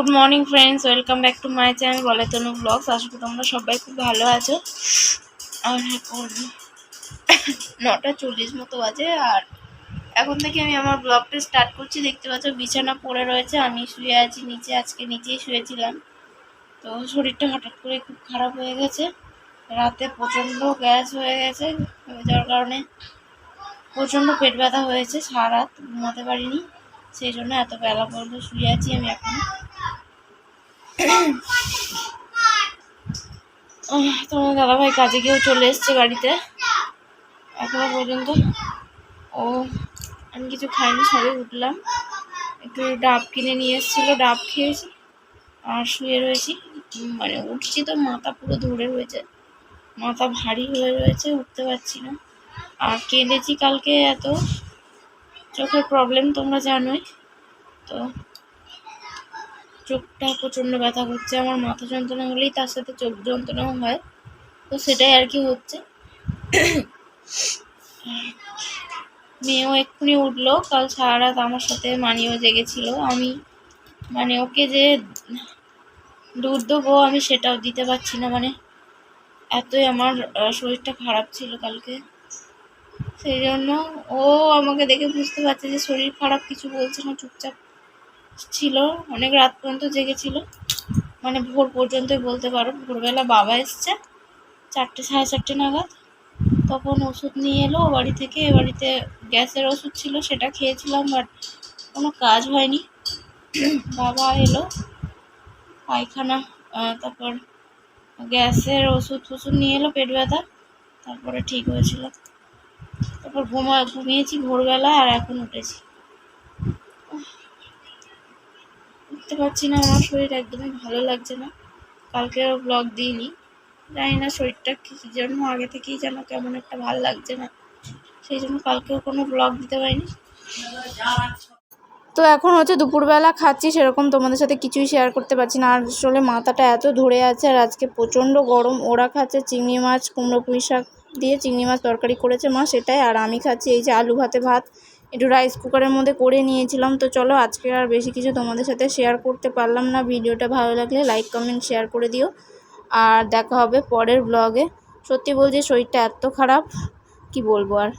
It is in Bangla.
Good morning friends, welcome back to my channel বলে তনু ব্লগস। আশা করি তোমরা সবাই খুব ভালো আছো। আর এখন নটা চল্লিশ মতো বাজে, আর এখন থেকে আমি আমার ব্লগটা স্টার্ট করছি। দেখতে পাচ্ছ, বিছানা পড়ে রয়েছে, আমি শুয়ে আছি নিচে, আজকে নিচেই শুয়েছিলাম। তো শরীরটা হঠাৎ করে খুব খারাপ হয়ে গেছে। রাতে প্রচণ্ড গ্যাস হয়ে গেছে হয়ে যাওয়ার কারণে প্রচণ্ড পেট ব্যথা হয়েছে সারা রাত ঘুমাতে পারিনি। সেই জন্য এত বেলা পর্যন্ত শুয়ে আছি আমি এখন। তোমার দাদাভাই কাজে গিয়েও চলে এসছে গাড়িতে এখনও পর্যন্ত। ও, আমি কিছু খাইনি, সবে উঠলাম। একটু ডাব কিনে নিয়ে এসেছিল, ডাব খেয়েছি। আর শুয়ে রয়েছি। মানে উঠছি তো, মাথা পুরো ধরে রয়েছে। মাথা ভারী হয়ে রয়েছে, উঠতে পারছি না। আর কেঁদেছি কালকে এত। চোখের প্রবলেম তোমরা জানোই। তো চোখটা প্রচণ্ড ব্যথা করছে, আমার মাথা যন্ত্রণা হলেই তার সাথে চোখ যন্ত্রণাও হয়। তো সেটাই আর কি হচ্ছে। মেয়েও এক্ষুনি উঠল, কাল সারা রাত আমার সাথে মানিও জেগেছিল। আমি মানে ওকে যে দুধ দেবো আমি সেটাও দিতে পারছি না মানে এতই আমার শরীরটা খারাপ ছিল কালকে। সেই জন্য ও আমাকে দেখে বুঝতে পারছে যে শরীর খারাপ, কিছু বলছে না, চুপচাপ ছিল, অনেক রাত পর্যন্ত জেগেছিল। মানে ভোর পর্যন্তই বলতে পারো। ভোরবেলা বাবা এসছে, চারটে, সাড়ে চারটে নাগাদ। তখন ওষুধ নিয়ে এলো বাড়ি থেকে বাড়িতে গ্যাসের ওষুধ ছিল, সেটা খেয়েছিলাম বাট কোনো কাজ হয়নি। বাবা এলো, পায়খানা তারপর গ্যাসের ওষুধ ফষুধ নিয়ে এলো, পেট ব্যথা, তারপরে ঠিক হয়েছিল। তারপর ঘুমা, ঘুমিয়েছি ভোরবেলা আর এখন উঠেছি। উঠতে পারছি না, আমার শরীর একদমই ভালো লাগছে না। কালকেও ব্লগ দিইনি। জানি না শরীরটা কী জন্য আগে থেকেই যেন কেমন একটা ভালো লাগছে না। সেই জন্য কালকেও কোনো ব্লগ দিতে পারিনি। তো এখন হচ্ছে দুপুরবেলা খাচ্ছি, সেরকম তোমাদের সাথে কিছুই শেয়ার করতে পারছি না। আর আসলে মাথাটা এত ধরে আছে, আর আজকে প্রচণ্ড গরম। ওরা খাচ্ছে চিংড়ি মাছ, কুমড়ো পুঁই শাক দিয়ে চিংড়ি মাছ তরকারি করেছে মা, সেটাই। আর আমি খাচ্ছি এই যে আলু ভাতে ভাত। একটু রাইস কুকারের মধ্যে করে নিয়েছিলাম। তো চলো, আজকে আর বেশি কিছু তোমাদের সাথে শেয়ার করতে পারলাম না। ভিডিওটা ভালো লাগলে লাইক কমেন্ট শেয়ার করে দিও। আর দেখা হবে পরের ব্লগে সত্যি বলছি, শরীরটা এত খারাপ, কি বলব আর?